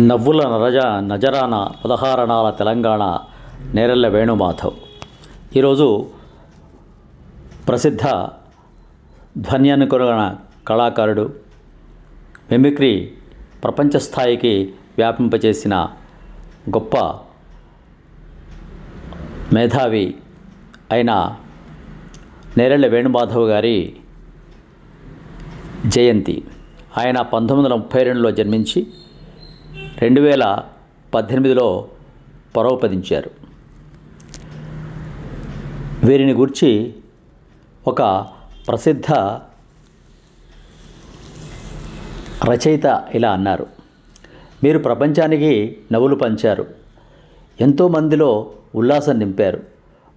నవ్వుల నరజ నజరాన ఉదహారణాల తెలంగాణ నేరెళ్ళ వేణుమాధవ్. ఈరోజు ప్రసిద్ధ ధ్వన్యానుకరణ కళాకారుడు మిమిక్రీ ప్రపంచ స్థాయికి వ్యాపింపచేసిన గొప్ప మేధావి అయిన నేరెళ్ళ వేణుమాధవ్ గారి జయంతి. ఆయన పంతొమ్మిది వందల ముప్పై రెండులో జన్మించి రెండు వేల పద్దెనిమిదిలో పరోపదించారు. వీరిని గురించి ఒక ప్రసిద్ధ రచయిత ఇలా అన్నారు. మీరు ప్రపంచానికి నవ్వులు పంచారు. ఎంతోమందిలో ఉల్లాసం నింపారు.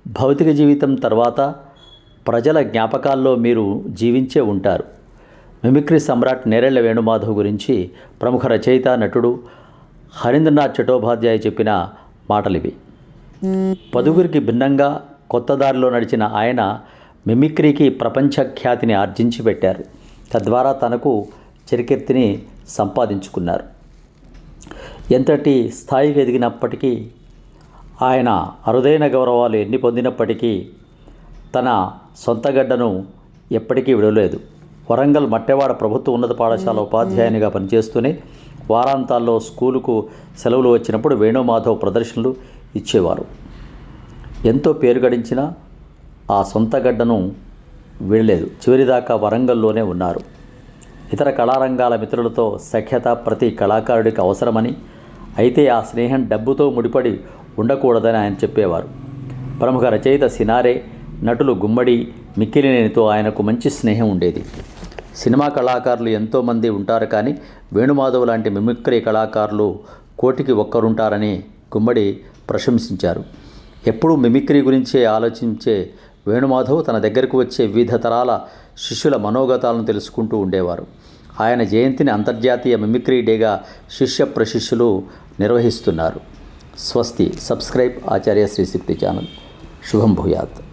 భౌతిక జీవితం తర్వాత ప్రజల జ్ఞాపకాల్లో మీరు జీవించే ఉంటారు. మిమిక్రీ సమ్రాట్ నేరెళ్ళ వేణుమాధవ్ గురించి ప్రముఖ రచయిత నటుడు హరీంద్రనాథ్ చటోపాధ్యాయ చెప్పిన మాటలివి. పదుగురికి భిన్నంగా కొత్త దారిలో నడిచిన ఆయన మిమిక్రీకి ప్రపంచ ఖ్యాతిని ఆర్జించి పెట్టారు. తద్వారా తనకు చరికెత్తిని సంపాదించుకున్నారు. ఎంతటి స్థాయికి ఎదిగినప్పటికీ ఆయన అరుదైన గౌరవాలు ఎన్ని పొందినప్పటికీ తన సొంత గడ్డను ఎప్పటికీ విడవలేదు. వరంగల్ మట్టెవాడ ప్రభుత్వ ఉన్నత పాఠశాల ఉపాధ్యాయునిగా పనిచేస్తూనే వారాంతాల్లో స్కూలుకు సెలవులు వచ్చినప్పుడు వేణుమాధవ్ ప్రదర్శనలు ఇచ్చేవారు. ఎంతో పేరు గడించిన ఆ సొంత గడ్డను వీడలేదు. చివరిదాకా వరంగల్లోనే ఉన్నారు. ఇతర కళారంగాల మిత్రులతో సఖ్యత ప్రతి కళాకారుడికి అవసరమని అయితే ఆ స్నేహం డబ్బుతో ముడిపడి ఉండకూడదని ఆయన చెప్పేవారు. ప్రముఖ రచయిత సినారే నటులు గుమ్మడి మిక్కిలినేనితో ఆయనకు మంచి స్నేహం ఉండేది. సినిమా కళాకారులు ఎంతోమంది ఉంటారు కానీ వేణుమాధవ్ లాంటి మిమిక్రీ కళాకారులు కోటికి ఒక్కరుంటారని గుమ్మడి ప్రశంసించారు. ఎప్పుడూ మిమిక్రీ గురించే ఆలోచించే వేణుమాధవ్ తన దగ్గరకు వచ్చే వివిధ తరాల శిష్యుల మనోగతాలను తెలుసుకుంటూ ఉండేవారు. ఆయన జయంతిని అంతర్జాతీయ మిమిక్రీ డేగా శిష్య ప్రశిష్యులు నిర్వహిస్తున్నారు. స్వస్తి సబ్స్క్రైబ్ ఆచార్య శ్రీశక్తి ఛానల్. శుభం భూయాత్.